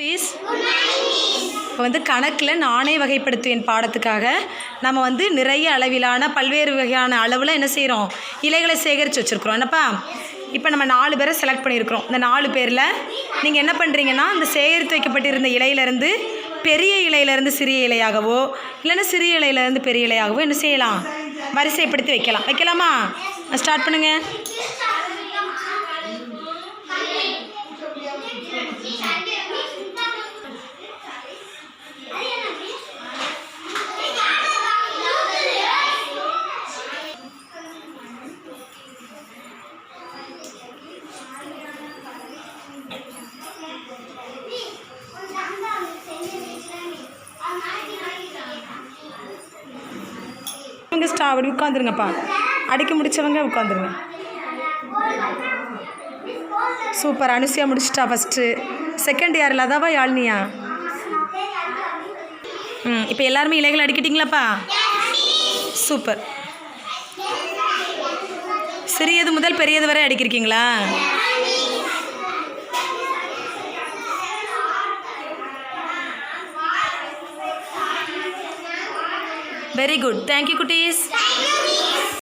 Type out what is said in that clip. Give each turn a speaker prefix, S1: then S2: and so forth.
S1: Please இப்போ வந்து கணக்கில் நானே வகைப்படுத்துவேன் பாடத்துக்காக. நம்ம வந்து நிறைய அளவிலான பல்வேறு வகையான அளவில் என்ன செய்கிறோம் இலைகளை சேகரித்து வச்சுருக்குறோம். என்னப்பா? இப்போ நம்ம நாலு பேரை செலக்ட் பண்ணியிருக்கிறோம். இந்த நாலு பேரில் நீங்கள் என்ன பண்ணுறீங்கன்னா இந்த சேகரித்து வைக்கப்பட்டிருந்த இலையிலேருந்து பெரிய இலையிலேருந்து சிறிய இலையாகவோ இல்லைன்னா சிறிய இலையிலேருந்து பெரிய இலையாகவோ என்ன செய்யலாம்? வரிசைப்படுத்தி வைக்கலாம். வைக்கலாமா? ஸ்டார்ட் பண்ணுங்கள் இவங்க ஸ்டா அப்படி உட்காந்துருங்கப்பா அடிக்க முடிச்சவங்க உட்காந்துருங்க சூப்பர் அனுசியா முடிச்சிட்டா ஃபஸ்ட்டு செகண்ட் யார்? லதாவா யாழ்னியா? ம் இப்போ எல்லாருமே இலைகள் அடிக்கிட்டீங்களாப்பா? சூப்பர் சிறியது முதல் பெரியது வரை அடிக்கிருக்கீங்களா? Very good. Thank you, cuties.